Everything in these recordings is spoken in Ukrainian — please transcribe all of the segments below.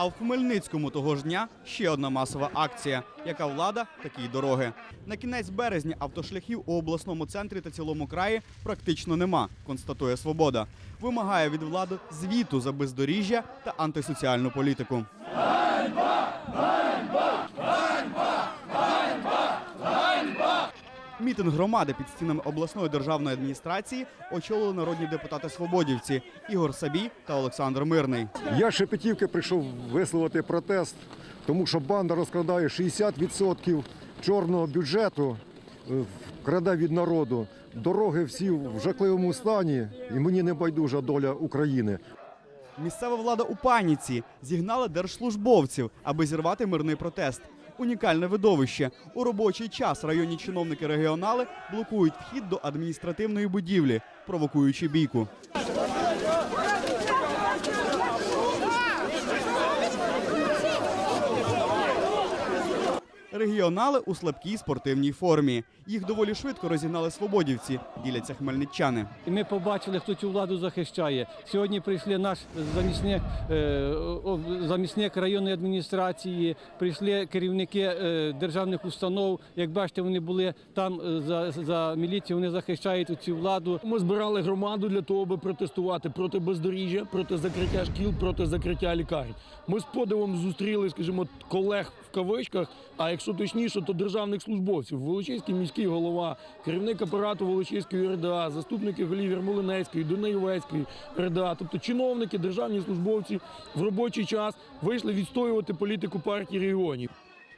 А в Хмельницькому того ж дня ще одна масова акція. Яка влада, такі дороги. На кінець березня автошляхів у обласному центрі та цілому краї практично нема, констатує Свобода. Вимагає від влади звіту за бездоріжжя та антисоціальну політику. Мітинг громади під стінами обласної державної адміністрації очолили народні депутати свободівці Ігор Сабій та Олександр Мирний. Я з Шепетівки прийшов висловити протест, тому що банда розкрадає 60% чорного бюджету, е, краде від народу. Дороги всі в жахливому стані, і мені не байдужа доля України. Місцева влада у паніці зігнала держслужбовців, аби зірвати мирний протест. Унікальне видовище. У робочий час районні чиновники регіонали блокують вхід до адміністративної будівлі, провокуючи бійку. Регіонали у слабкій спортивній формі. Їх доволі швидко розігнали свободівці, діляться хмельничани. І ми побачили, хто цю владу захищає. Сьогодні прийшли наш замісник, е, замісник районної адміністрації, прийшли керівники е, державних установ. Як бачите, вони були там е, за, за міліцію, вони захищають цю владу. Ми збирали громаду для того, аби протестувати проти бездоріжжя, проти закриття шкіл, проти закриття лікарень. Ми з подивом зустріли, скажімо, колег в кавичках. А якщо точніше, то державних службовців. Волочиський міський голова, керівник апарату Волочиської РДА, заступники голів Ярмолинецької, Дунаєвецької РДА, тобто чиновники, державні службовці в робочий час вийшли відстоювати політику партії регіонів.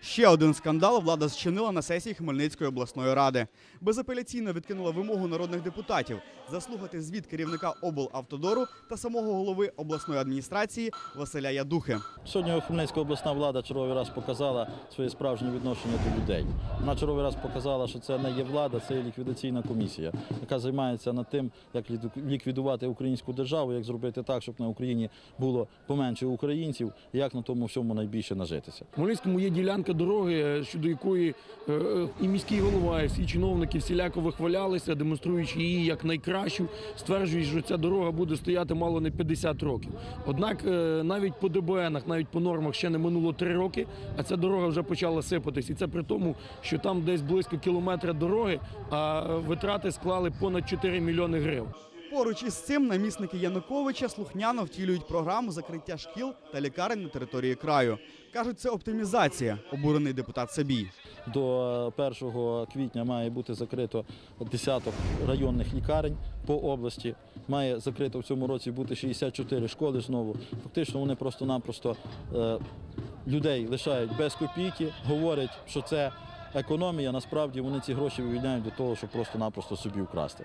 Ще один скандал влада зчинила на сесії Хмельницької обласної ради. Безапеляційно відкинула вимогу народних депутатів заслухати звіт керівника облавтодору та самого голови обласної адміністрації Василя Ядухи. Сьогодні Хмельницька обласна влада черговий раз показала своє справжнє відношення до людей. Вона черговий раз показала, що це не є влада, це є ліквідаційна комісія, яка займається над тим, як ліквідувати українську державу, як зробити так, щоб на Україні було поменше українців, як на тому всьому найбільше нажитися. В Хмельницькому є ділянка дороги, е, щодо якої е, е, і міський голова, і всі чиновники всіляко вихвалялися, демонструючи її як найкращу, стверджують, що ця дорога буде стояти мало не 50 років. Однак навіть по ДБНах, навіть по нормах ще не минуло 3 роки, а ця дорога вже почала сипатись. І це при тому, що там десь близько кілометра дороги, а витрати склали понад 4 мільйони гривень. Поруч із цим намісники Януковича слухняно втілюють програму закриття шкіл та лікарень на території краю. Кажуть, це оптимізація, обурений депутат Сабій. До е, 1 квітня має бути закрито десяток районних лікарень по області. Має закрито в цьому році бути 64 школи знову. Фактично вони просто-напросто е, людей лишають без копійки, говорять, що це економія. Насправді вони ці гроші вивільняють для того, щоб просто-напросто собі вкрасти.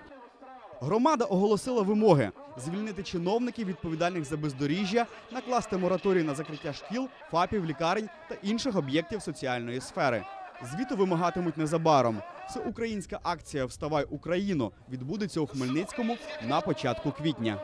Громада оголосила вимоги звільнити чиновників, відповідальних за бездоріжжя, накласти мораторій на закриття шкіл, ФАПів, лікарень та інших об'єктів соціальної сфери. Звіту вимагатимуть незабаром. Всеукраїнська акція Вставай Україну відбудеться у Хмельницькому на початку квітня.